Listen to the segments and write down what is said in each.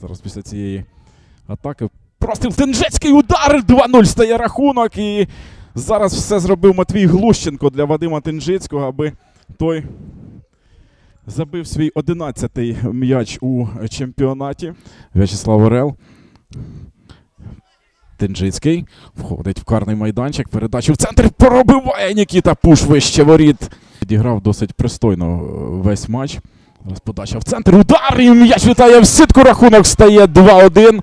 Зараз після цієї атаки. Простріл Тенжецький удар! 2-0 стає рахунок. І зараз все зробив Матвій Глущенко для Вадима Тенжицького, аби той забив свій 11-й м'яч у чемпіонаті. В'ячеслав Орел. Тенжицький входить в карний майданчик. Передачу в центр пробиває Нікіта Пуш вище воріт. Відіграв досить пристойно е, весь матч. Подача в центр. Удар! І м'яч вітає в сітку. Рахунок стає 2-1.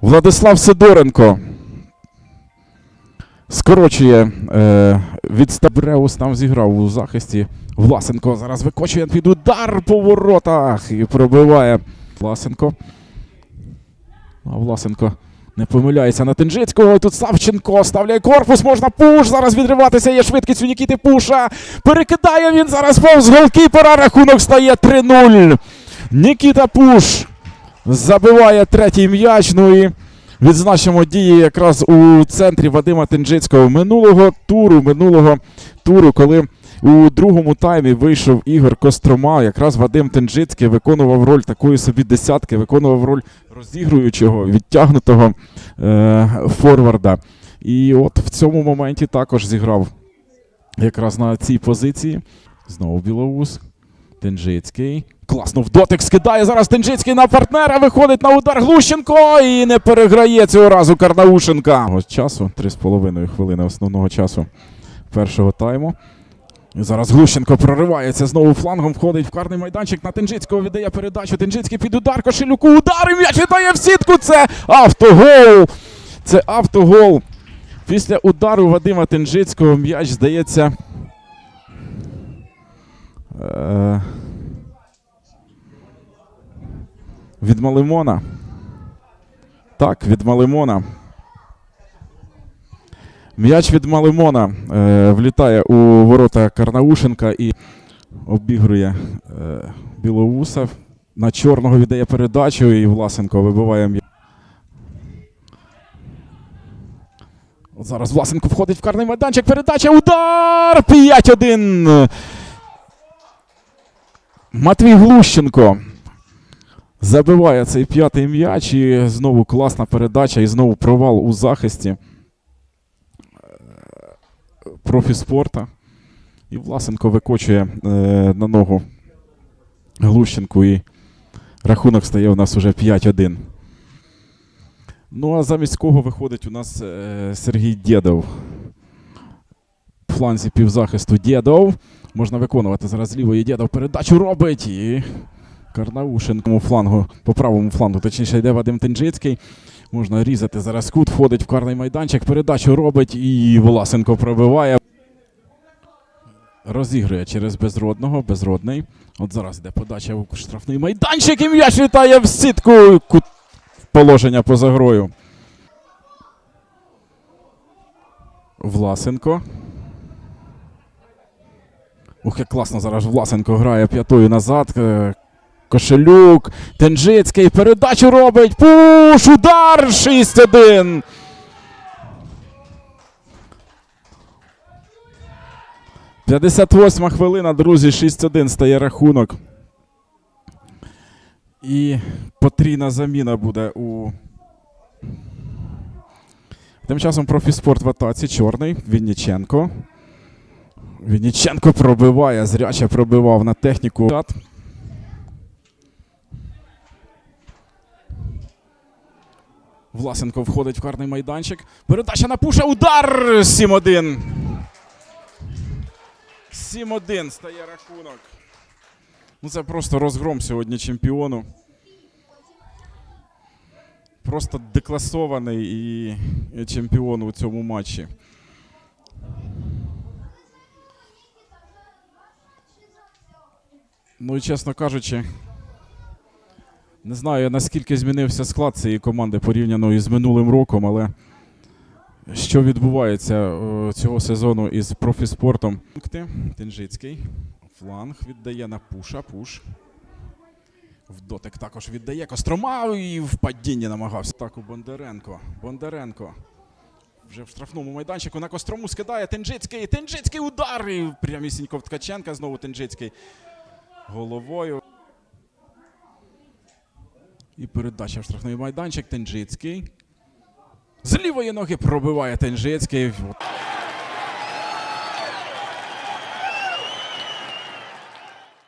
Владислав Сидоренко скорочує е, відстав. Бреус там зіграв у захисті. Власенко зараз викочує під удар по воротах і пробиває Власенко. А Власенко не помиляється на Тенжицького. Тут Савченко ставляє корпус. Можна пуш. Зараз відриватися. Є швидкість у Нікіти Пуша. Перекидає він зараз повз голкіпера. Рахунок стає 3-0. Нікіта Пуш забиває третій м'яч. Ну і відзначимо дії якраз у центрі Вадима Тенджицького минулого туру. Минулого туру, коли у другому таймі вийшов Ігор Кострома. Якраз Вадим Тенджицький виконував роль такої собі десятки, виконував роль розігруючого, відтягнутого е- форварда. І от в цьому моменті також зіграв якраз на цій позиції. Знову Білоус. Тенжицький. Класно в дотик скидає. Зараз Тенжицький на партнера. Виходить на удар Глущенко і не переграє цього разу Карнаушенка. Часу 3,5 хвилини основного часу першого тайму. І зараз Глущенко проривається знову флангом, входить в карний майданчик на Тенжицького, віддає передачу. Тенжицький під удар, Кошелюку удар і м'яч віддає в сітку. Це автогол. Це автогол. Після удару Вадима Тенжицького м'яч здається. Е, від Малимона. Так, від Малимона. М'яч від Малимона е, влітає у ворота Карнаушенка і обігрує е, Білоуса. На чорного віддає передачу і Власенко вибиває м'яч. От зараз Власенко входить в карний майданчик. Передача. Удар! 5-1. Матвій Глущенко забиває цей п'ятий м'яч. І знову класна передача, і знову провал у захисті профіспорта. І Власенко викочує е, на ногу Глущенку. І рахунок стає у нас уже 5-1. Ну а замість кого виходить у нас е, Сергій Дєдов. В фланзі півзахисту Дєдов. Можна виконувати зараз лівої Дєдов передачу робить. І Карнаушенкому флангу, по правому флангу, точніше йде Вадим Тенджицький. Можна різати зараз кут, входить в карний майданчик, передачу робить і Власенко пробиває. Розігрує через безродного, безродний. От зараз йде подача у штрафний майданчик і м'яч літає в сітку. Кут положення поза грою. Власенко. Ух, як класно зараз Власенко грає п'ятою назад. Кошелюк, Тенжицький передачу робить. Пуш! Удар! 6-1. П'ятдесят восьма хвилина, друзі, 6-1 стає рахунок. І потрійна заміна буде у. Тим часом профіспорт в атаці. Чорний. Вінніченко. Вінніченко пробиває. Зряче пробивав на техніку. Власенко входить в карний майданчик. Передача на пуша. Удар! 7-1. 7-1 стає рахунок. Ну це просто розгром сьогодні чемпіону. Просто декласований і чемпіон у цьому матчі. Ну і чесно кажучи, не знаю наскільки змінився склад цієї команди порівняно із минулим роком, але що відбувається е, цього сезону із профіспортом? Пункти. Тенжицький. Фланг віддає на пуша. Пуш. В дотик також віддає Кострома і в падінні намагався. Так у Бондаренко. Бондаренко. Вже в штрафному майданчику на Кострому скидає Тенжицький. Тенжицький удар. І прямісінько в Ткаченка. Знову Тенжицький головою. І передача в штрафний майданчик. Тенджицький. З лівої ноги пробиває Тенджицький.